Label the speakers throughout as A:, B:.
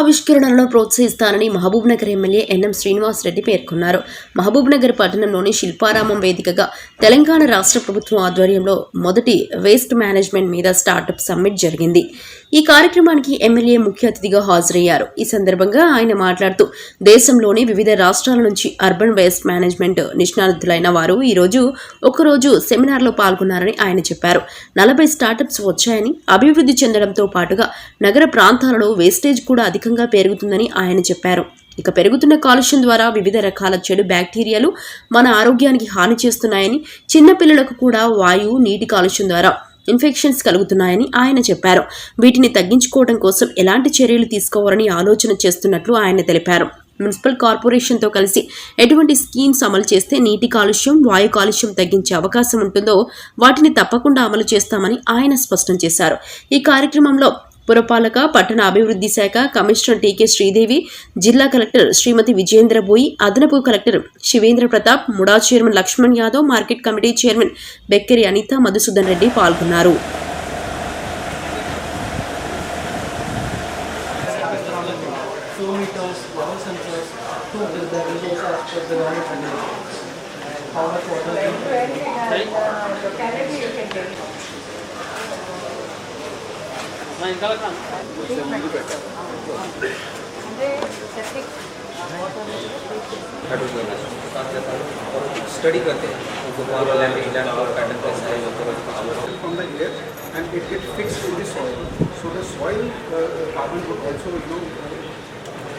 A: ఆవిష్కరణలను ప్రోత్సహిస్తానని Mahabubnagar MLA N M Srinivas Reddy పేర్కొన్నారు. మహబూబ్ నగర్ పట్టణంలోని శిల్పారామం వేదికగా తెలంగాణ రాష్ట్ర ప్రభుత్వం ఆధ్వర్యంలో మొదటి వేస్ట్ మేనేజ్మెంట్ మీద స్టార్టప్ సమ్మిట్ జరిగింది. ఈ కార్యక్రమానికి ఎమ్మెల్యే ముఖ్య అతిథిగా హాజరయ్యారు. ఈ సందర్భంగా ఆయన మాట్లాడుతూ దేశంలోని వివిధ రాష్ట్రాల నుంచి అర్బన్ వేస్ట్ మేనేజ్మెంట్ నిష్ణాతులైన వారు ఈ రోజు ఒకరోజు సెమినార్లో పాల్గొన్నారని ఆయన చెప్పారు. నలభై స్టార్టప్స్ వచ్చాయని అభివృద్ధి చెందడంతో పాటుగా నగర ప్రాంతాలలో వేస్టేజ్ కూడా వేగంగా పెరుగుతుందని ఆయన చెప్పారు. ఇక పెరుగుతున్న కాలుష్యం ద్వారా వివిధ రకాల చెడు బ్యాక్టీరియాలు మన ఆరోగ్యానికి హాని చేస్తున్నాయని చిన్నపిల్లలకు కూడా వాయువు నీటి కాలుష్యం ద్వారా ఇన్ఫెక్షన్స్ కలుగుతున్నాయని ఆయన చెప్పారు. వీటిని తగ్గించుకోవడం కోసం ఎలాంటి చర్యలు తీసుకోవాలని ఆలోచన చేస్తున్నట్లు ఆయన తెలిపారు. మున్సిపల్ కార్పొరేషన్తో కలిసి ఎటువంటి స్కీమ్స్ అమలు చేస్తే నీటి కాలుష్యం వాయు కాలుష్యం తగ్గించే అవకాశం ఉంటుందో వాటిని తప్పకుండా అమలు చేస్తామని ఆయన స్పష్టం చేశారు. ఈ కార్యక్రమంలో పురపాలక పట్టణ అభివృద్ధి శాఖ కమిషనర్ టీకే శ్రీదేవి జిల్లా కలెక్టర్ శ్రీమతి విజేంద్ర బోయి అదనపు collector Shivendra Pratap MUDA chairman Laxman Yadav market committee chairman Bekkari Anitha Madhusudan Reddy పాల్గొన్నారు.
B: Flow meters,
C: स्टडी करते हैं उनको फॉलो लैंड इंडियन और पैटर्न कैसा है
D: उनको from the air and it get fixed in the soil so the soil carbon would also you know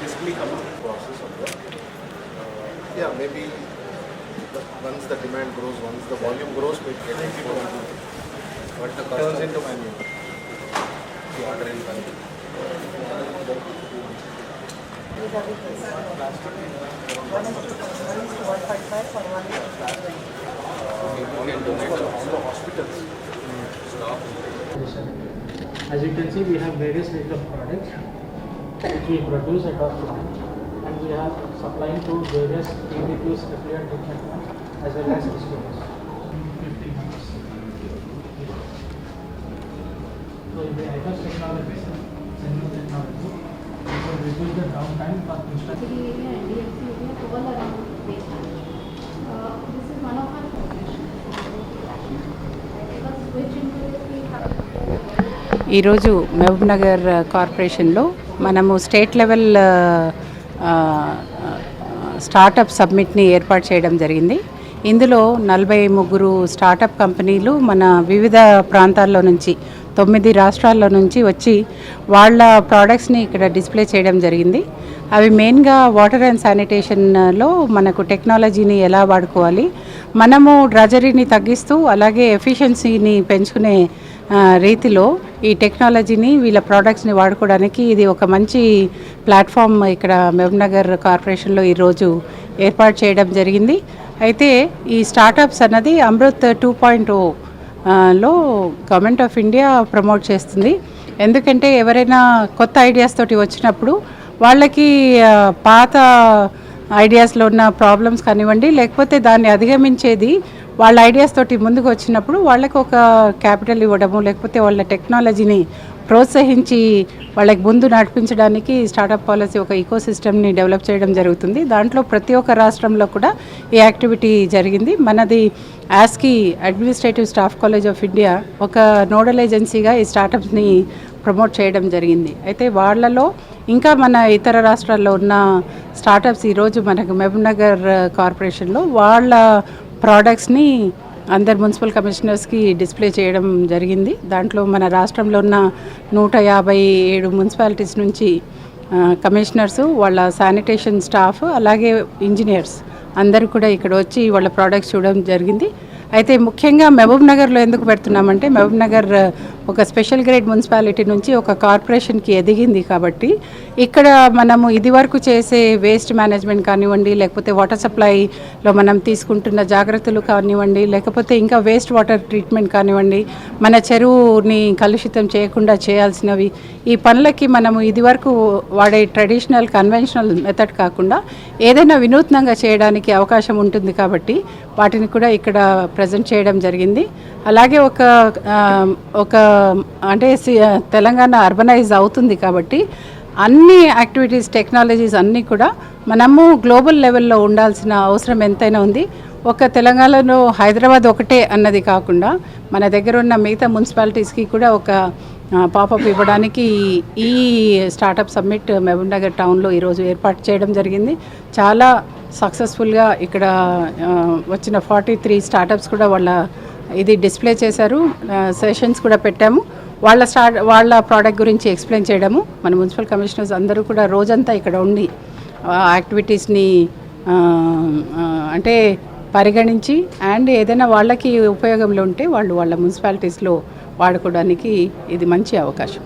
D: basically come up process of that. Uh, yeah, maybe the, once the demand grows, once the volume grows,
C: maybe it
D: turns into
C: manual.
B: As you can see, we have various range of products which we produce at our plant and we are supplying to various PDPs, affiliate treatment as well as.
E: ఈరోజు మహబూబ్ నగర్ కార్పొరేషన్లో మనము state level startup సబ్మిట్ని ఏర్పాటు చేయడం జరిగింది. ఇందులో నలభై ముగ్గురు startup కంపెనీలు మన వివిధ ప్రాంతాల్లో నుంచి తొమ్మిది రాష్ట్రాల్లో నుంచి వచ్చి వాళ్ళ ప్రోడక్ట్స్ని ఇక్కడ డిస్ప్లే చేయడం జరిగింది. అవి మెయిన్గా వాటర్ అండ్ శానిటేషన్లో మనకు టెక్నాలజీని ఎలా వాడుకోవాలి మనము డ్రజరీని తగ్గిస్తూ అలాగే ఎఫిషియన్సీని పెంచుకునే రీతిలో ఈ టెక్నాలజీని వీళ్ళ ప్రోడక్ట్స్ని వాడుకోవడానికి ఇది ఒక మంచి ప్లాట్ఫామ్ ఇక్కడ మహబూబ్నగర్ కార్పొరేషన్లో ఈరోజు ఏర్పాటు చేయడం జరిగింది. అయితే ఈ స్టార్టప్స్ అన్నది అమృత్ టూ పాయింట్ లో గవర్నమెంట్ ఆఫ్ ఇండియా ప్రమోట్ చేస్తుంది. ఎందుకంటే ఎవరైనా కొత్త ఐడియాస్ తోటి వచ్చినప్పుడు వాళ్ళకి పాత ఐడియాస్లో ఉన్న ప్రాబ్లమ్స్ కానివ్వండి లేకపోతే దాన్ని అధిగమించేది వాళ్ళ ఐడియాస్ తోటి ముందుకు వచ్చినప్పుడు వాళ్ళకి ఒక క్యాపిటల్ ఇవ్వడము లేకపోతే వాళ్ళ టెక్నాలజీని ప్రోత్సహించి వాళ్ళకి ముందు నడిపించడానికి స్టార్టప్ పాలసీ ఒక ఈకో సిస్టమ్ని డెవలప్ చేయడం జరుగుతుంది. దాంట్లో ప్రతి ఒక్క రాష్ట్రంలో కూడా ఈ యాక్టివిటీ జరిగింది. మనది యాస్కి administrative staff college of India ఒక నోడల్ ఏజెన్సీగా ఈ స్టార్టప్స్ని ప్రమోట్ చేయడం జరిగింది. అయితే వాళ్ళలో ఇంకా మన ఇతర రాష్ట్రాల్లో ఉన్న స్టార్టప్స్ ఈరోజు మనకు మహబూబ్నగర్ కార్పొరేషన్లో వాళ్ళ ప్రోడక్ట్స్ని అందరు మున్సిపల్ కమిషనర్స్కి డిస్ప్లే చేయడం జరిగింది. దాంట్లో మన రాష్ట్రంలో ఉన్న నూట యాభై ఏడు మున్సిపాలిటీస్ నుంచి కమిషనర్స్ వాళ్ళ శానిటేషన్ స్టాఫ్ అలాగే ఇంజనీర్స్ అందరూ కూడా ఇక్కడ వచ్చి వాళ్ళ ప్రోడక్ట్స్ చూడడం జరిగింది. అయితే ముఖ్యంగా మహబూబ్ నగర్లో ఎందుకు పెడుతున్నామంటే మహబూబ్ నగర్ ఒక స్పెషల్ గ్రేడ్ మున్సిపాలిటీ నుంచి ఒక కార్పొరేషన్కి ఎదిగింది కాబట్టి ఇక్కడ మనము ఇదివరకు చేసే వేస్ట్ మేనేజ్మెంట్ కానివ్వండి లేకపోతే వాటర్ సప్లైలో మనం తీసుకుంటున్న జాగ్రత్తలు కానివ్వండి లేకపోతే ఇంకా వేస్ట్ వాటర్ ట్రీట్మెంట్ కానివ్వండి మన చెరువుని కలుషితం చేయకుండా చేయాల్సినవి ఈ పనులకి మనము ఇదివరకు వాడే ట్రెడిషనల్ కన్వెన్షనల్ మెథడ్ కాకుండా ఏదైనా వినూత్నంగా చేయడానికి అవకాశం ఉంటుంది కాబట్టి వాటిని కూడా ఇక్కడ ప్రజెంట్ చేయడం జరిగింది. అలాగే ఒక ఒక Um, అంటే సి- uh, తెలంగాణ అర్బనైజ్ అవుతుంది కాబట్టి అన్ని యాక్టివిటీస్ టెక్నాలజీస్ అన్నీ కూడా మనము గ్లోబల్ లెవెల్లో ఉండాల్సిన అవసరం ఎంతైనా ఉంది. ఒక తెలంగాణలో హైదరాబాద్ ఒకటే అన్నది కాకుండా మన దగ్గర ఉన్న మిగతా మున్సిపాలిటీస్కి కూడా ఒక పాపప్ ఇవ్వడానికి ఈ స్టార్టప్ సమ్మిట్ మహబూబ్ నగర్ టౌన్లో ఈరోజు ఏర్పాటు చేయడం జరిగింది. చాలా సక్సెస్ఫుల్గా ఇక్కడ వచ్చిన ఫార్టీ త్రీ స్టార్టప్స్ కూడా వాళ్ళ ఇది డిస్ప్లే చేశారు. సెషన్స్ కూడా పెట్టాము. వాళ్ళ స్టార్ట్ వాళ్ళ ప్రోడక్ట్ గురించి ఎక్స్ప్లెయిన్ చేయడము. మన మున్సిపల్ కమిషనర్స్ అందరూ కూడా రోజంతా ఇక్కడ ఉండి యాక్టివిటీస్ని అంటే పరిగణించి అండ్ ఏదైనా వాళ్ళకి ఉపయోగంలో ఉంటే వాళ్ళు వాళ్ళ మున్సిపాలిటీస్లో వాడుకోవడానికి ఇది మంచి అవకాశం.